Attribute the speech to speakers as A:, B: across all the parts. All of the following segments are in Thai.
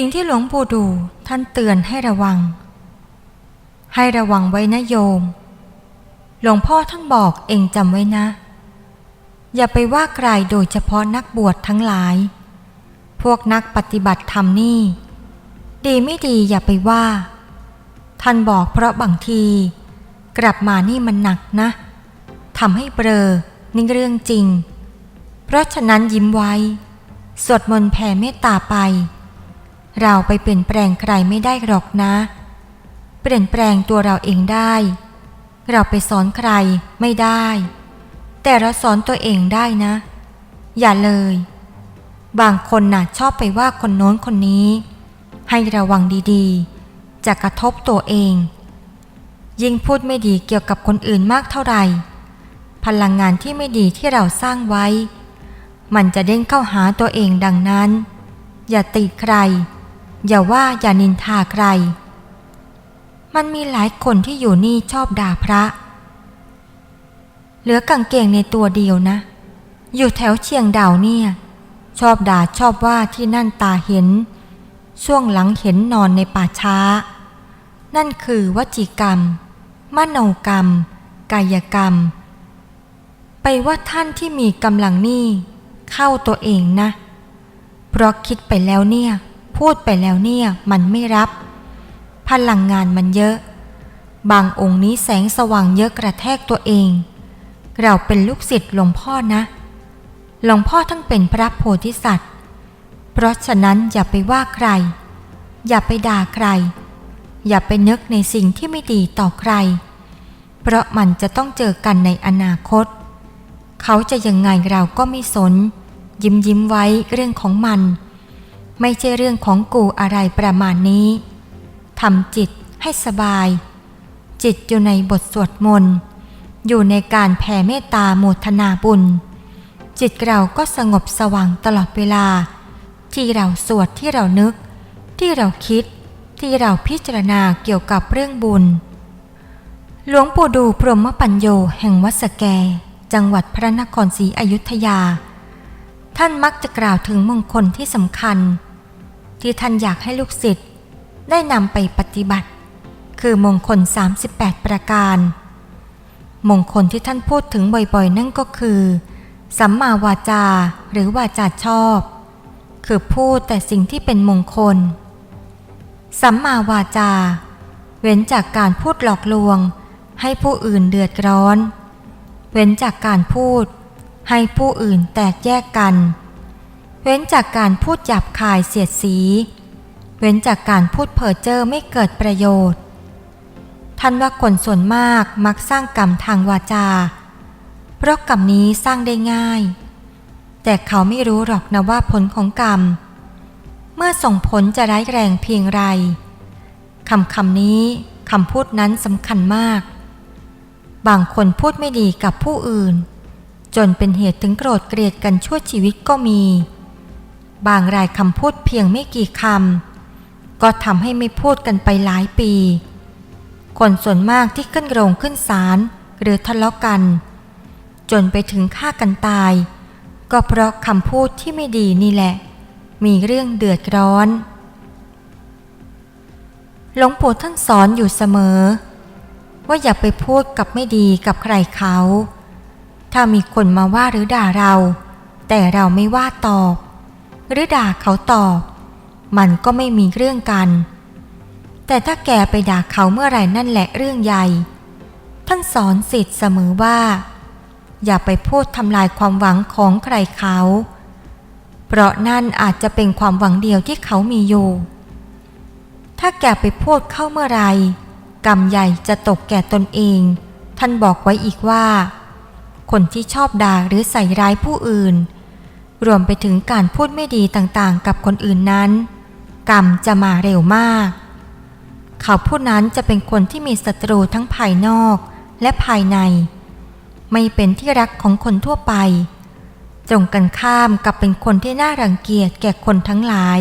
A: สิ่งที่หลวงปู่ดูท่านเตือนให้ระวัง ให้ระวังไว้นะโยม หลวงพ่อท่านบอกเองจำไว้นะ อย่าไปว่าใครโดยเฉพาะนักบวชทั้งหลาย พวกนักปฏิบัติธรรมนี่ ดีไม่ดีอย่าไปว่า ท่านบอกเพราะบางที กลับมานี่มันหนักนะทำให้เบลอนี่เรื่องจริง เพราะฉะนั้นยิ้มไว้ สวดมนต์แผ่เมตตาไป เราไปเปลี่ยนแปลงใครไม่ได้หรอกนะ เปลี่ยนแปลงตัวเราเองได้ เราไปสอนใครไม่ได้ แต่เราสอนตัวเองได้นะ อย่าเลย บางคนน่ะชอบไปว่าคนโน้นคนนี้ ให้ระวังดีๆ จะกระทบตัวเอง ยิ่งพูดไม่ดีเกี่ยวกับคนอื่นมากเท่าไหร่ พลังงานที่ไม่ดีที่เราสร้างไว้ มันจะเด้งเข้าหาตัวเองดังนั้น อย่าติใคร อย่าว่าอย่านินทาใคร มันมีหลายคนที่อยู่นี่ชอบด่าพระ เหลือกางเกงในตัวเดียวนะ อยู่แถวเชียงดาวเนี่ย ชอบด่าชอบว่าที่นั่นตาเห็น ช่วงหลังเห็นนอนในป่าช้า นั่นคือวจีกรรม มโนกรรม กายกรรม ไปว่าท่านที่มีกำลังนี่เข้าตัวเองนะ เพราะคิดไปแล้วเนี่ย พูดไปแล้วเนี่ยมันไม่รับ พลังงานมันเยอะ บางองค์นี้แสงสว่างเยอะกระแทกตัวเอง เราเป็นลูกศิษย์หลวงพ่อนะ หลวงพ่อทั้งเป็นพระโพธิสัตว์ เพราะฉะนั้นอย่าไปว่าใคร อย่าไปด่าใคร อย่าไปนึกในสิ่งที่ไม่ดีต่อใคร เพราะมันจะต้องเจอกันในอนาคต เขาจะยังไงเราก็ไม่สน ยิ้มยิ้มไว้เรื่องของมัน ไม่ใช่เรื่องของกูอะไรประมาณนี้ทำจิตให้สบาย จิตอยู่ในบทสวดมนต์อยู่ในการแผ่เมตตาโมทนาบุญ จิตเราก็สงบสว่างตลอดเวลา ที่เราสวดที่เรานึก ที่เราคิดที่เราพิจารณาเกี่ยวกับเรื่องบุญ หลวงปู่ดูพรหมปัญโยแห่งวัดสแก จังหวัดพระนครศรีอยุธยา ท่านมักจะกล่าวถึงมงคลที่สำคัญ ที่ท่านอยากให้ลูกศิษย์ได้นำไปปฏิบัติ คือมงคล 38 ประการ มงคลที่ท่านพูดถึงบ่อยๆ นั่นก็คือ สัมมาวาจาหรือวาจาชอบ คือพูดแต่สิ่งที่เป็นมงคล สัมมาวาจา เว้นจากการพูดหลอกลวง ให้ผู้อื่นเดือดร้อน เว้นจากการพูด ให้ผู้อื่นแตกแยกกัน เว้นจากการพูดหยาบคายเสียดสี เว้นจากการพูดเพ้อเจ้อไม่เกิดประโยชน์ ท่านว่าคนส่วนมากมักสร้างกรรมทางวาจา เพราะกรรมนี้สร้างได้ง่าย แต่เขาไม่รู้หรอกนะว่าผลของกรรม เมื่อส่งผลจะร้ายแรงเพียงไรคำคำนี้คำพูดนั้นสำคัญมาก บางคนพูดไม่ดีกับผู้อื่น จนเป็นเหตุถึงโกรธเกลียดกันชั่วชีวิตก็มี บางรายคำพูดเพียงไม่กี่คำก็ทำให้ไม่พูดกันไปหลายปี คนส่วนมากที่ขึ้นโรงขึ้นศาลหรือทะเลาะกัน จนไปถึงฆ่ากันตาย ก็เพราะคำพูดที่ไม่ดีนี่แหละ มีเรื่องเดือดร้อน หลวงปู่ท่านสอนอยู่เสมอ ว่าอย่าไปพูดกับไม่ดีกับใครเขา ถ้ามีคนมาว่าหรือด่าเรา แต่เราไม่ว่าตอบ หรือด่าเขาตอบ มันก็ไม่มีเรื่องกัน แต่ถ้าแกไปด่าเขาเมื่อไหร่นั่นแหละเรื่องใหญ่ ท่านสอนสิทธิ์เสมอว่า อย่าไปพูดทำลายความหวังของใครเขา เพราะนั่นอาจจะเป็นความหวังเดียวที่เขามีอยู่ ถ้าแกไปพูดเข้าเมื่อไรกรรมใหญ่จะตกแก่ตนเอง ท่านบอกไว้อีกว่า คนที่ชอบด่าหรือใส่ร้ายผู้อื่น รวมไปถึงการพูดไม่ดีต่างๆ กับคนอื่นนั้น กรรมจะมาเร็วมาก เขาผู้นั้นจะเป็นคนที่มีศัตรูทั้งภายนอกและภายใน ไม่เป็นที่รักของคนทั่วไป ตรงกันข้ามกับเป็นคนที่น่ารังเกียจแก่คนทั้งหลาย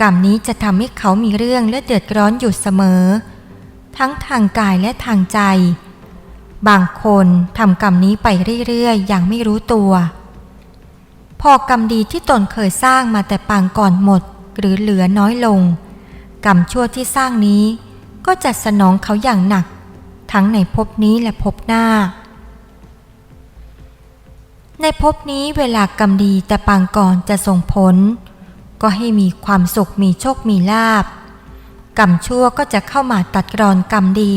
A: กรรมนี้จะทำให้เขามีเรื่องและเดือดร้อนอยู่เสมอ ทั้งทางกายและทางใจ บางคนทำกรรมนี้ไปเรื่อยๆ อย่างไม่รู้ตัว พอกรรมดีที่ตนเคยสร้างมาแต่ปางก่อนหมด หรือเหลือน้อยลง กรรมชั่วที่สร้างนี้ ก็จะสนองเขาอย่างหนัก ทั้งในภพนี้และภพหน้า ในภพนี้เวลากรรมดีแต่ปางก่อนจะส่งผล ก็ให้มีความสุขมีโชคมีลาบกรรมชั่วก็จะเข้ามาตัดรอนกรรมดี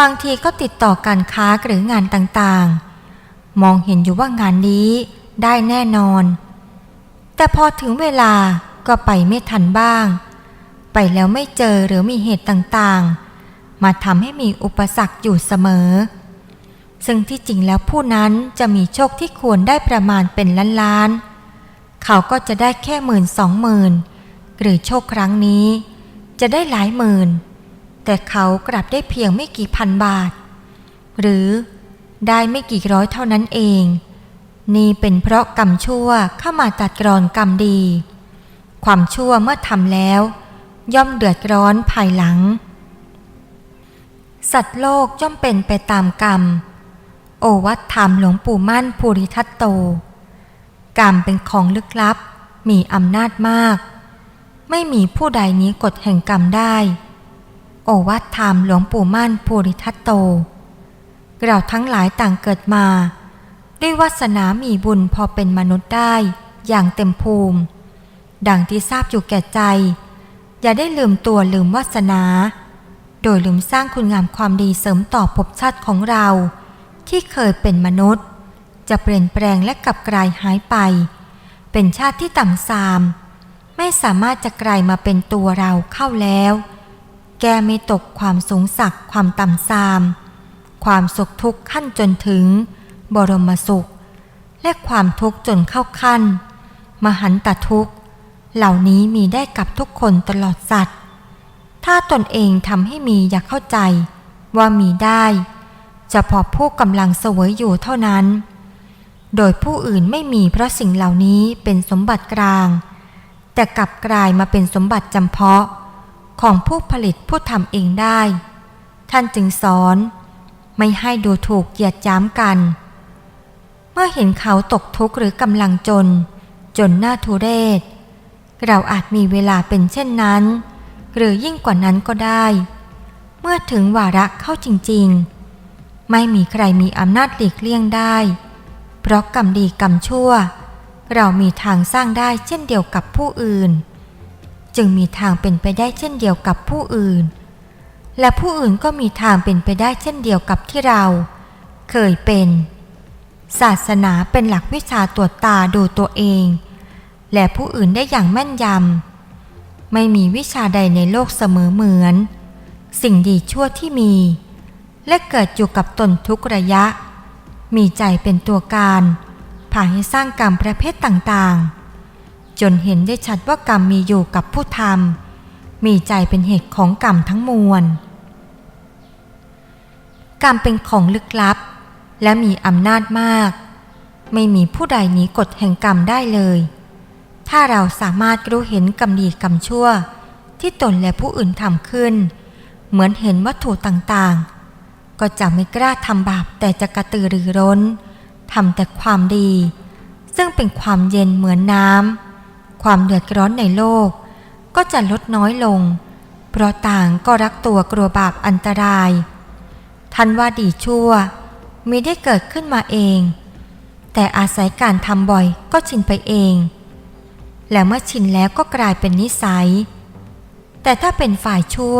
A: บางทีก็ติดต่อการค้าหรืองานต่างๆ มองเห็นอยู่ว่างานนี้ ได้แน่นอน แต่พอถึงเวลาก็ไปไม่ทันบ้าง ไปแล้วไม่เจอหรือมีเหตุต่างๆ มาทำให้มีอุปสรรคอยู่เสมอ ซึ่งที่จริงแล้วผู้นั้นจะมีโชคที่ควรได้ประมาณเป็นล้านๆ เขาก็จะได้แค่หมื่นสองหมื่นหรือโชคครั้งนี้ จะได้หลายหมื่น แต่เขากลับได้เพียงไม่กี่พันบาท หรือได้ไม่กี่ร้อยเท่านั้นเอง นี่เป็นเพราะกรรมชั่วเข้ามาตัดรอนกรรมดี ความชั่วเมื่อทำแล้ว ย่อมเดือดร้อนภายหลัง สัตว์โลกย่อมเป็นไปตามกรรม โอวัตธรรมหลวงปู่มั่นภูริทัตโต กรรมเป็นของลึกลับ มีอำนาจมาก ไม่มีผู้ใดนี้กฎแห่งกรรมได้ โอวัตธรรมหลวงปู่มั่นภูริทัตโต เราทั้งหลายต่างเกิดมา ด้วยวาสนามีบุญพอเป็นมนุษย์ได้อย่างเต็มภูมิ ดังที่ทราบอยู่แก่ใจ อย่าได้ลืมตัวลืมวาสนา โดยลืมสร้างคุณงามความดีเสริมต่อภพชาติของเรา ที่เคยเป็นมนุษย์ จะเปลี่ยนแปลงและกลับกลายหายไป เป็นชาติที่ต่ำทราม ไม่สามารถจะกลายมาเป็นตัวเราเข้าแล้ว แกไม่ตกความสูงสักความต่ำทราม ความสุขทุกข์ขั้นจนถึง บรมสุข และความทุกข์จนเข้าขั้น มหันตทุกข์ เหล่านี้มีได้กับทุกคนตลอดสัตว์ ถ้าตนเองทำให้มีอยากเข้าใจว่ามีได้เฉพาะผู้กำลังเสวยอยู่เท่านั้น โดยผู้อื่นไม่มีเพราะสิ่งเหล่านี้เป็นสมบัติกลาง แต่กลับกลายมาเป็นสมบัติจำเพาะของผู้ผลิตผู้ทำเองได้ ท่านจึงสอน ไม่ให้ดูถูกเหยียดย้ำกัน เมื่อเห็นเขาตกทุกข์หรือกำลังจน จนหน้าทุเรศ เราอาจมีเวลาเป็นเช่นนั้น หรือยิ่งกว่านั้นก็ได้ เมื่อถึงวาระเข้าจริง ๆ ไม่มีใครมีอำนาจหลีกเลี่ยงได้ เพราะกรรมดีกรรมชั่ว เรามีทางสร้างได้เช่นเดียวกับผู้อื่น จึงมีทางเป็นไปได้เช่นเดียวกับผู้อื่น และผู้อื่นก็มีทางเป็นไปได้เช่นเดียวกับที่เรา เคยเป็น ศาสนาเป็นหลักวิชาตรวจตาดูตัวเอง และผู้อื่นได้อย่างแม่นยำ ไม่มีวิชาใดในโลกเสมอเหมือน สิ่งดีชั่วที่มี และเกิดอยู่กับตนทุกระยะ มีใจเป็นตัวการพาให้สร้างกรรมประเภทต่างๆ จนเห็นได้ชัดว่ากรรมมีอยู่กับผู้ทำมีใจเป็นเหตุของกรรมทั้งมวล กรรมเป็นของลึกลับ และมีอำนาจมาก ไม่มีผู้ใดหนีกฎแห่งกรรมได้เลย ถ้าเราสามารถรู้เห็นกรรมดีกรรมชั่ว ที่ตนและผู้อื่นทำขึ้น เหมือนเห็นวัตถุต่างๆ ก็จะไม่กล้าทำบาปแต่จะกระตือรือร้นทำแต่ความดี ซึ่งเป็นความเย็นเหมือนน้ำความเดือดร้อนในโลก ก็จะลดน้อยลง เพราะต่างก็รักตัวกลัวบาปอันตราย ท่านว่าดีชั่ว มีได้เกิดขึ้นมาเอง แต่อาศัยการทำบ่อยก็ชินไปเอง และเมื่อชินแล้วก็กลายเป็นนิสัย แต่ถ้าเป็นฝ่ายชั่ว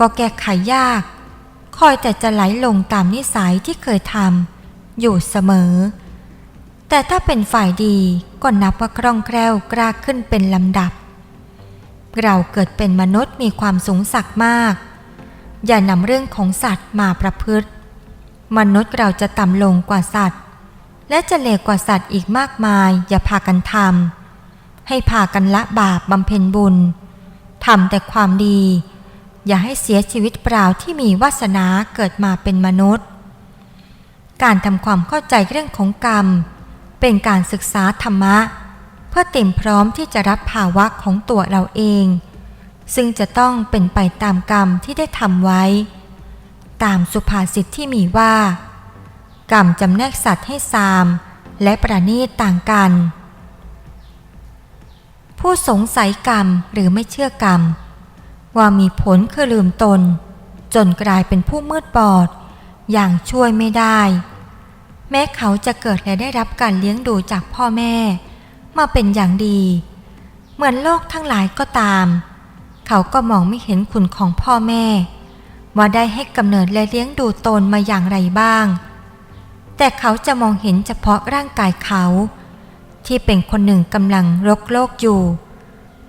A: ก็แก้ไขยาก คอยแต่จะไหลลงตามนิสัยที่เคยทำอยู่เสมอ แต่ถ้าเป็นฝ่ายดีก็นับว่าคล่องแคล่วกล้าขึ้นเป็นลำดับ เราเกิดเป็นมนุษย์มีความสูงสักมาก อย่านำเรื่องของสัตว์มาประพฤติ มนุษย์เราจะต่ำลงกว่าสัตว์ และจะเลวกว่าสัตว์อีกมากมายอย่าพากันทำให้พากันละบาปบำเพ็ญบุญทำแต่ความดี อย่าให้เสียชีวิตเปล่าที่มีวาสนาเกิดมาเป็นมนุษย์ การทำความเข้าใจเรื่องของกรรม เป็นการศึกษาธรรมะ เพื่อเต็มพร้อมที่จะรับภาวะของตัวเราเอง ซึ่งจะต้องเป็นไปตามกรรมที่ได้ทำไว้ ตามสุภาษิตที่มีว่า กรรมจำแนกสัตว์ให้ซาม และประณีตต่างกันผผู้สงสัยกรรมหรือไม่เชื่อกรรม ว่ามีผลคือลืมตน จนกลายเป็นผู้มืดบอด อย่างช่วยไม่ได้ แม้เขาจะเกิดและได้รับการเลี้ยงดูจากพ่อแม่ มาเป็นอย่างดี เหมือนโลกทั้งหลายก็ตาม เขาก็มองไม่เห็นคุณของพ่อแม่ ว่าได้ให้กำเนิดและเลี้ยงดูตนมาอย่างไรบ้าง แต่เขาจะมองเห็นเฉพาะร่างกายเขา ที่เป็นคนหนึ่งกำลังรกโลกอยู่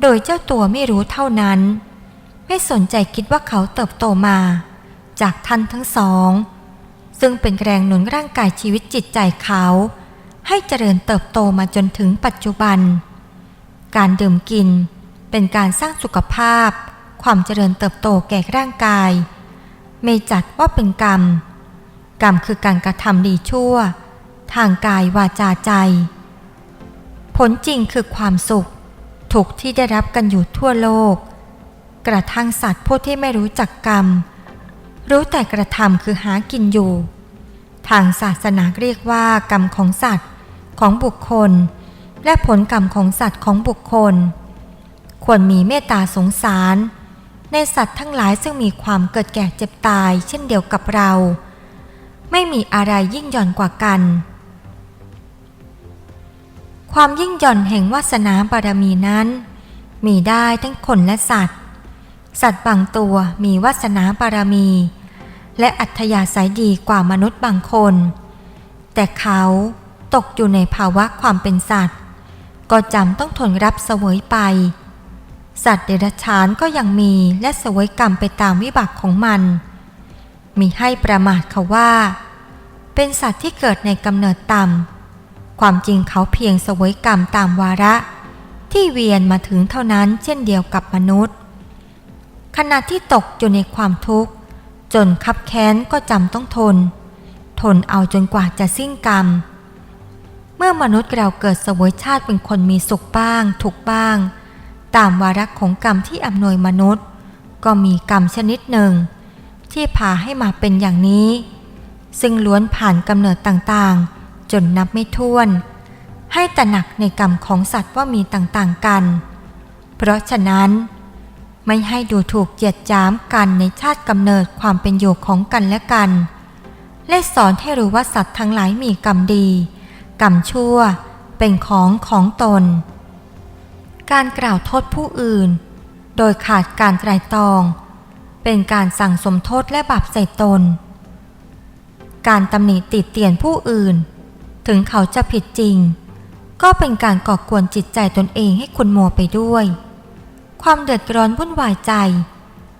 A: โดยเจ้าตัวไม่รู้เท่านั้น ไม่สนใจคิดว่าเขาเติบโตมา จากท่านทั้งสอง ซึ่งเป็นแรงหนุนร่างกายชีวิตจิตใจเขา ให้เจริญเติบโตมาจนถึงปัจจุบัน การดื่มกินเป็นการสร้างสุขภาพ ความเจริญเติบโตแก่ร่างกาย ไม่จัดว่าเป็นกรรม กรรมคือการกระทำดีชั่ว ทางกายวาจาใจ ผลจริงคือความสุข ถูกที่ได้รับกันอยู่ทั่วโลก กระทั่งสัตว์ผู้ที่ไม่รู้จักกรรม รู้แต่กระทำคือหากินอยู่ ทางศาสนาเรียกว่ากรรมของสัตว์ของบุคคล และผลกรรมของสัตว์ของบุคคล ควรมีเมตตาสงสาร ในสัตว์ทั้งหลายซึ่งมีความเกิดแก่เจ็บตายเช่นเดียวกับเรา ไม่มีอะไรยิ่งหย่อนกว่ากัน ความยิ่งหย่อนแห่งวาสนาบารมีนั้น มีได้ทั้งคนและสัตว์ สัตว์บางตัวมีวาสนาบารมี และอัธยาศัยดีกว่ามนุษย์บางคน แต่เขาตกอยู่ในภาวะความเป็นสัตว์ ก็จำต้องทนรับเสวยไป สัตว์เดรัจฉานก็ยังมีและสวยกรรมไปตามวิบากของมัน มีให้ประมาทเขาว่า เป็นสัตว์ที่เกิดในกำเนิดต่ำ ความจริงเขาเพียงสวยกรรมตามวาระ ที่เวียนมาถึงเท่านั้นเช่นเดียวกับมนุษย์ ขณะที่ตกอยู่ในความทุกข์ จนคับแค้นก็จำต้องทน ทนเอาจนกว่าจะสิ้นกรรม เมื่อมนุษย์เราเกิดสวยชาติเป็นคนมีสุขบ้าง ทุกข์บ้าง ตามวาระของกรรมที่อำนวยมนุษย์ ก็มีกรรมชนิดหนึ่ง ที่พาให้มาเป็นอย่างนี้ ซึ่งล้วนผ่านกำเนิดต่างๆ จนนับไม่ถ้วน ให้ตระหนักในกรรมของสัตว์ว่ามีต่างๆกัน เพราะฉะนั้น ไม่ให้ดูถูกเหยียดจ้ามกันในชาติกำเนิดความเป็นอยู่ของกันและกัน และสอนให้รู้ว่าสัตว์ทั้งหลายมีกรรมดี กรรมชั่วเป็นของของตน การกล่าวโทษผู้อื่น โดยขาดการไตรตรอง เป็นการสั่งสมโทษและบาปใส่ตน การตำหนิติดเตียนผู้อื่น ถึงเขาจะผิดจริง ก็เป็นการก่อกวนจิตใจตนเองให้คุณมัวไปด้วย ความเดือดร้อนวุ่นวายใจ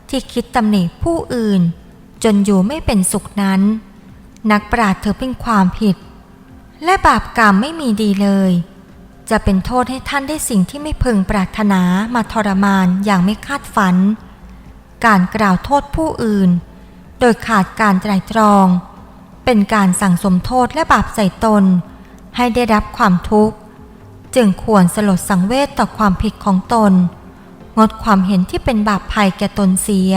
A: ที่คิดตำหนิผู้อื่น จนอยู่ไม่เป็นสุขนั้น นักปราชญ์เธอเป็นความผิด และบาปกรรมไม่มีดีเลย จะเป็นโทษให้ท่านได้สิ่งที่ไม่พึงปรารถนามาทรมานอย่างไม่คาดฝัน การกล่าวโทษผู้อื่น โดยขาดการไตรตรอง เป็นการสั่งสมโทษและบาปใส่ตน ให้ได้รับความทุกข์ จึงควรสลดสังเวชต่อความผิดของตน งดความเห็นที่เป็นบาปภัยแก่ตนเสีย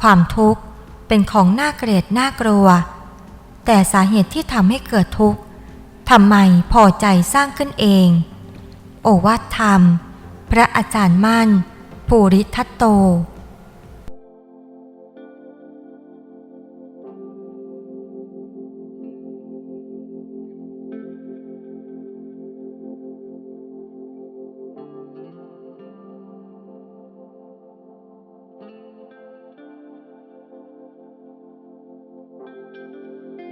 A: ความทุกข์เป็นของน่าเกลียดน่ากลัว แต่สาเหตุที่ทำให้เกิดทุกข์ ทำไมพอใจสร้างขึ้นเอง โอวาทธรรม พระอาจารย์มั่น ภูริทัตโต